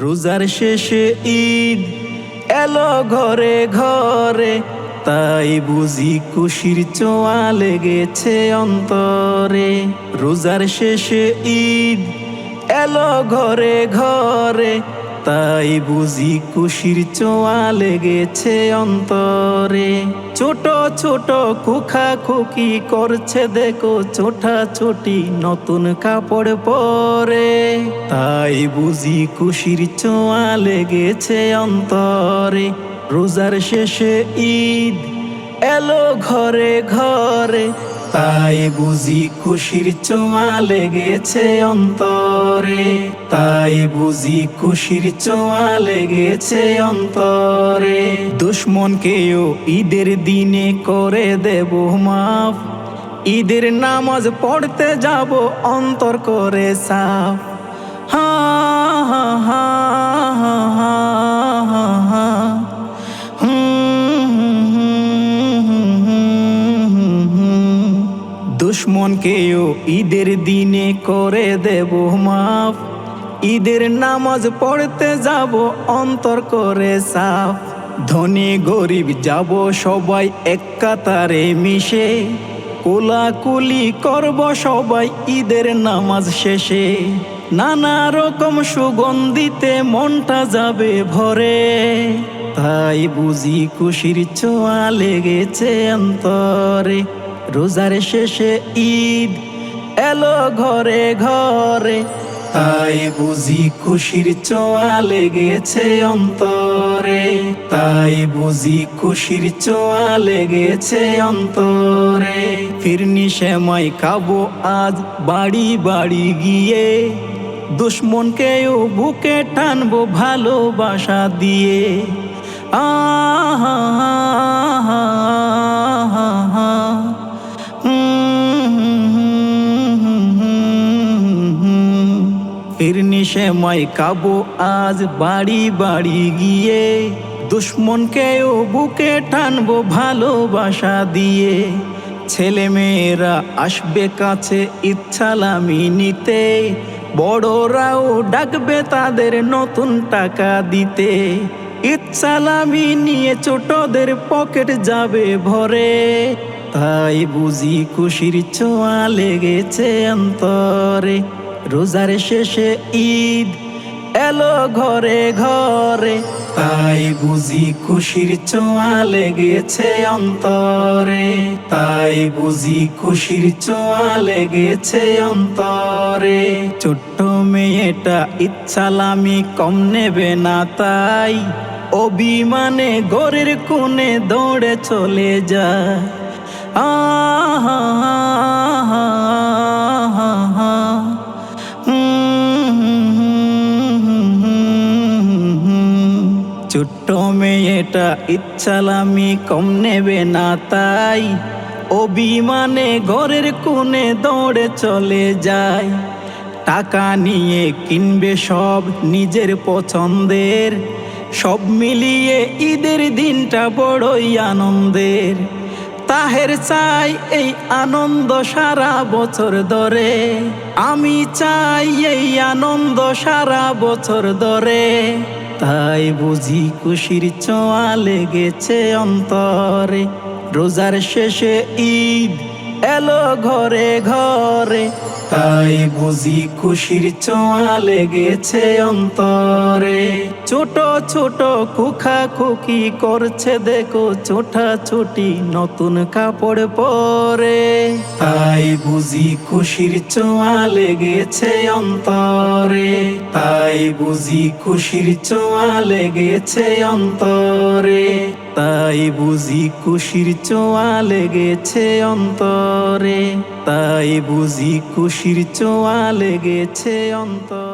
রোজার শেষে ঈদ এলো ঘরে ঘরে, তাই বুঝি খুশির চোয়া লেগেছে অন্তরে। রোজার শেষে ঈদ এলো ঘরে ঘরে তাই বুঝি খুশির চোয়া লেগেছে অন্তরে। ছোট ছোট খুখা খুকি করছে দেখো ছোটা ছোটি নতুন কাপড় পরে। তাই বুঝি খুশির চোয়া লেগেছে অন্তরে। রোজার শেষে ঈদ এলো ঘরে ঘরে। তাই বুঝি খুশির চোয়া লেগেছে অন্তরে। তাই বুঝি খুশির চোয়া লেগেছে অন্তরে। দুশ্মনকেও ঈদের দিনে করে দেব মাফ। ঈদের নামাজ পড়তে যাব অন্তর করে সাফ। দুশ্মনকেও ঈদের দিনে করে দেব মাফ। ঈদের নামাজ পড়তে যাব, অন্তর করে সাফ। ধনী গরিব যাব, সবাই এক কাতারে মিশে। কোলাকুলি করব সবাই ঈদের নামাজ শেষে। নানা রকম সুগন্ধিতে মনটা যাবে ভরে। তাই বুঝি খুশির ছোঁয়া লেগেছে অন্তরে। রোজার শেষে ঈদ এলো ঘরে ঘরে। তাই বুঝি খুশির চোয়া লেগেছে অন্তরে। তাই বুঝি খুশির চোয়া লেগেছে অন্তরে। ফিরনি শ্যামাই খাব আজ বাড়ি বাড়ি গিয়ে। দুশ্মনকেও বুকে টানবো ভালোবাসা দিয়ে। আহা সেমাই কাবো আজ বাড়ি বাড়ি গিয়ে দুশ্মনকেও বুকে টানবো ভালোবাসা দিয়ে। ছেলে মেয়েরা আসবে কাছে ইচ্ছালামি নিতে, বড়রাও ডাকবে তাদের নতুন টাকা দিতে। ইচ্ছালামি নিয়ে ছোটদের পকেট যাবে ভরে, তাই বুঝি খুশির ছোঁয়া লেগেছে অন্তরে। রোজার শেষে ঈদ এলো ঘরে ঘরে। তাই বুঝি খুশির চোয়া লেগেছে অন্তরে। তাই বুঝি খুশির চোয়া লেগেছে অন্তরে। ছোট্ট মেয়েটা ইচ্ছালামি কম নেবে না তাই। অভিমানে গোরের কোণে দৌড়ে চলে যায়। আহা ছোট্ট মেয়েটা ইচ্ছালামি কম নেবে না তাই। অভিমানে ঘরের কোণে দৌড়ে চলে যায়। টাকা নিয়ে কিনবে সব নিজের পছন্দের। সব মিলিয়ে ঈদের দিনটা বড়ই আনন্দের। তাহের চাই এই আনন্দ সারা বছর ধরে। আমি চাই এই আনন্দ সারা বছর ধরে। তাই বুঝি খুশির চোয়া লেগেছে অন্তরে। রোজার শেষে ঈদ এলো ঘরে ঘরে। তাই বুঝি খুশির চোয়া লেগেছে অন্তরে। ছোট ছোট খুখা খুকি করছে দেখো ছোটা ছুটি নতুন কাপড় পরে। তাই বুঝি খুশির চোয়া লেগেছে অন্তরে। তাই বুঝি খুশির চোয়া লেগেছে অন্তরে। তাই বুঝি খুশির চোয়া লেগেছে অন্তরে। তাই বুঝি খুশির চোয়া লেগেছে অন্তর।